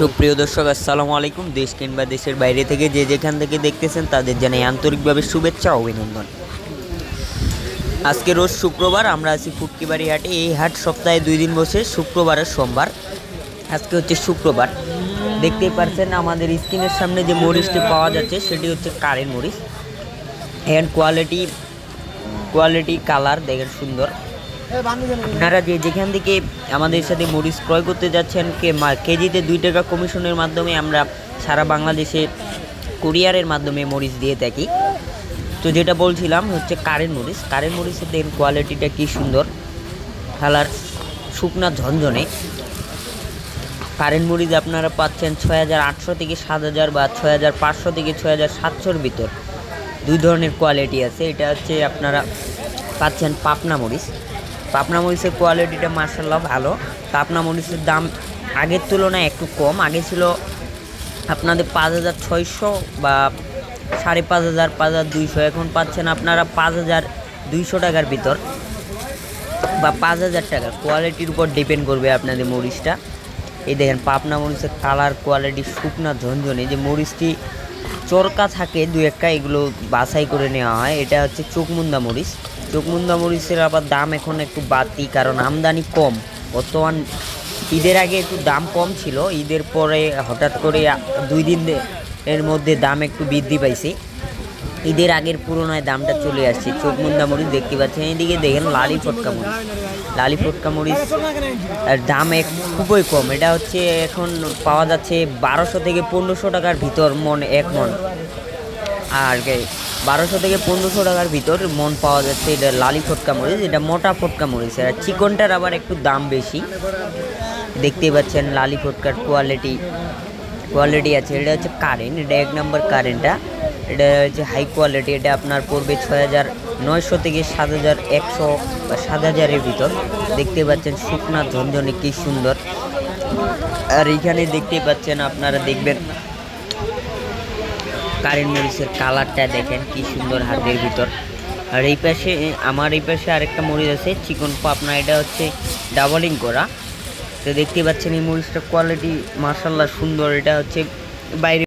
সুপ্রিয় দর্শক, আসসালামু আলাইকুম। দেশ কিংবা দেশের বাইরে থেকে যে যেখান থেকে দেখতেছেন, তাদের জানাই আন্তরিকভাবে শুভেচ্ছা অভিনন্দন। আজকে রোজ শুক্রবার, আমরা আছি ফুটকিবাড়ি হাটে। এই হাট সপ্তাহে দুই দিন বসে শুক্রবার আর সোমবার। আজকে হচ্ছে শুক্রবার। দেখতেই পারছেন, আমাদের স্ক্রিনের সামনে যে মরিচটি পাওয়া যাচ্ছে, সেটি হচ্ছে কারেন্ট মরিচ। অ্যান্ড কোয়ালিটি কোয়ালিটি কালার দেখেন সুন্দর। আপনারা যে যেখান থেকে আমাদের সাথে মরিচ ক্রয় করতে যাচ্ছেন, কে কেজিতে দুই টাকা কমিশনের মাধ্যমে আমরা সারা বাংলাদেশে কুরিয়ারের মাধ্যমে মরিচ দিয়ে থাকি। তো যেটা বলছিলাম হচ্ছে কারেন্ট মরিচ। কারেন্ট মরিচের দেন কোয়ালিটিটা কি সুন্দর। কালার শুকনা ঝনঝনে। কারেন্ট মরিচ আপনারা পাচ্ছেন ছয় হাজার আটশো থেকে সাত হাজার বা ছয় হাজার পাঁচশো থেকে ছয় হাজার সাতশোর ভিতর। দুই ধরনের কোয়ালিটি আছে। এটা হচ্ছে আপনারা পাচ্ছেন পাপনা মরিচ। পাপনা মরিচের কোয়ালিটিটা মার্শাল্লাহ ভালো। পাপনা মরিচের দাম আগের তুলনায় একটু কম। আগে ছিল আপনাদের পাঁচ হাজার ছয়শো বা সাড়ে পাঁচ হাজার পাঁচ হাজার দুইশো। এখন পাচ্ছেন আপনারা পাঁচ হাজার দুইশো টাকার ভিতর বা পাঁচ হাজার টাকা। কোয়ালিটির উপর ডিপেন্ড করবে আপনাদের মরিচটা। এই দেখেন পাবনা মরিচের কালার কোয়ালিটি শুকনা, ঝনঝনে। যে মরিচটি চরকা থাকে দু একটা এগুলো বাছাই করে নেওয়া হয়। এটা হচ্ছে চোখমুন্দা মরিচ। চোখমুন্দা মরিচের আবার দাম এখন একটু বাড়তি, কারণ আমদানি কম। বর্তমান ঈদের আগে একটু দাম কম ছিল, ঈদের পরে হঠাৎ করে দুই দিন এর মধ্যে দাম একটু বৃদ্ধি পাইছে। ঈদের আগের পুরোনায় দামটা চলে আসছে, চোখ মুন্দা মরিচ দেখতে পাচ্ছেন। এদিকে দেখেন লালি ফটকা মরিচ। লালি ফটকা মরিচ দাম এক খুবই কম। এটা হচ্ছে এখন পাওয়া যাচ্ছে বারোশো থেকে পনেরোশো টাকার ভিতর মন এক মন। আর বারোশো থেকে পনেরোশো টাকার ভিতর মন পাওয়া যাচ্ছে এটা লালি ফটকা মরিচ, এটা মোটা ফটকা মরিচ। আর চিকনটার আবার একটু দাম বেশি। দেখতেই পাচ্ছেন লালি ফটকার কোয়ালিটি কোয়ালিটি আছে। এটা হচ্ছে কারেন্ট এটা এক নম্বর কারেন্টটা এটা হচ্ছে হাই কোয়ালিটি এটা আপনার পড়বে ছয় হাজার নয়শো থেকে সাত হাজার একশো বা সাত হাজারের ভিতর। দেখতে পাচ্ছেন শুকনা ঝনঝনে কি সুন্দর। আর এখানে দেখতে পাচ্ছেন আপনারা দেখবেন কারেন্ট মরিচের কালারটা দেখেন কি সুন্দর হাতের ভিতর। আর এই পাশে, আমার এই পাশে আরেকটা মরিচ আছে, চিকন পাপনা, এটা হচ্ছে ডাবলিং করা। তো দেখতে পাচ্ছেন এই মরিচটার কোয়ালিটি মার্শাল্লাহ সুন্দর, এটা হচ্ছে বাইরে